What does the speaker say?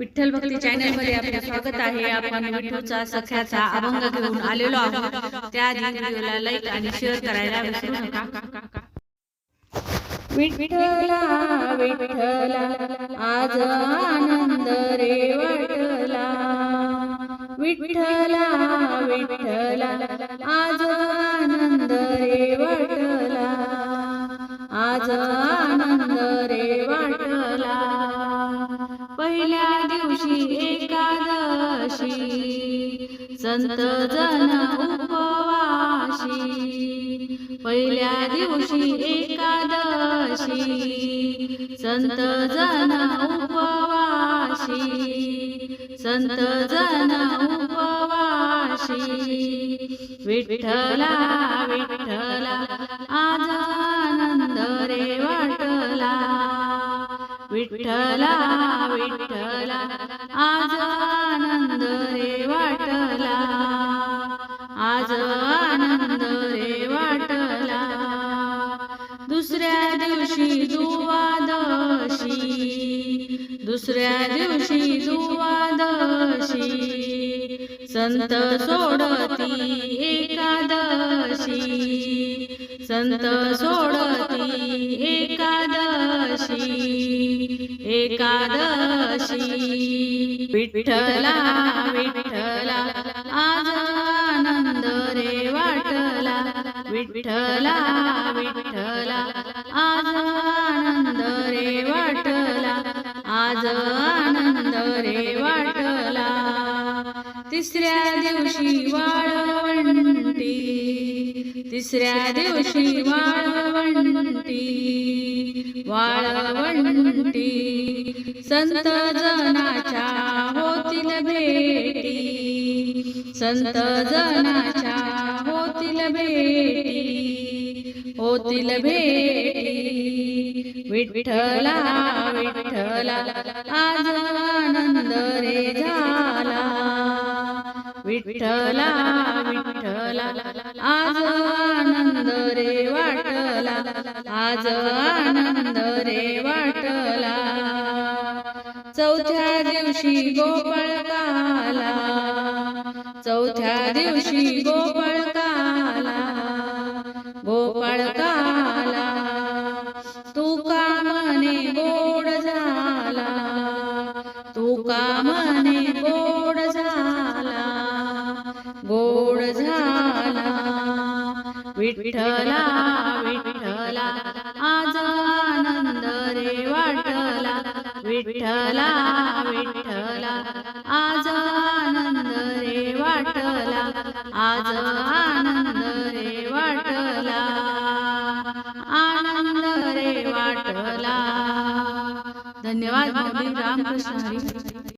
विठ्ठल भक्ती चॅनलमध्ये आपले स्वागत आहे. आपण विठूचा सख्याचा अभंग घेऊन आलेलो आहोत. त्याआधी व्हिडिओला लाईक आणि शेअर करायला विसरू नका. विठ्ठला विठ्ठला आज आनंद रे वाटला विठ्ठला विठ्ठला आज आनंद रे वाटला आज पहिल्या दिवशी एकादशी संत जन उपवाशी. पहिल्या दिवशी एकादशी संत जन उपवाशी. संत जन उपवाशी. विठ्ठला विठ्ठला आज विठ्ठला विठ्ठला आज आनंद रे वाटला. आज आनंद रे वाटला. दुसऱ्या दिवशी दुवादशी दुसऱ्या दिवशी दुवादशी संत सोडती एकादशी संत सोडती एकादशी. विठ्ठला विठ्ठला आज आनंद रे वाटला. विठ्ठला विठ्ठला आज आनंद रे वाटला. आज आनंद रे वाटला. तिसऱ्या दिवशी वाळवंटी तिसऱ्या दिवशी वाळवंटी वाळवंटी. संत जनाच्या होतील भेटी. संत जनाच्या होतील भेटी. होतील भेटी. विठ्ठला विठ्ठला आज आनंद रे झाला. विठ्ठला विठ्ठला आज आनंद रे वाटला. आज आनंद रे वाटला. चौथ्या दिवशी गोपाळकाला चौथ्या दिवशी गोपाळ का तू का गोड झाला? तू का गोड विठ्ठला विठ्ठला आज आनंद रे वाटला. विठ्ठला विठ्ठला आज आनंद रे वाटला. आज आनंद रे वाटला. आनंद रे वाटला. धन्यवाद रामकृष्ण हरी.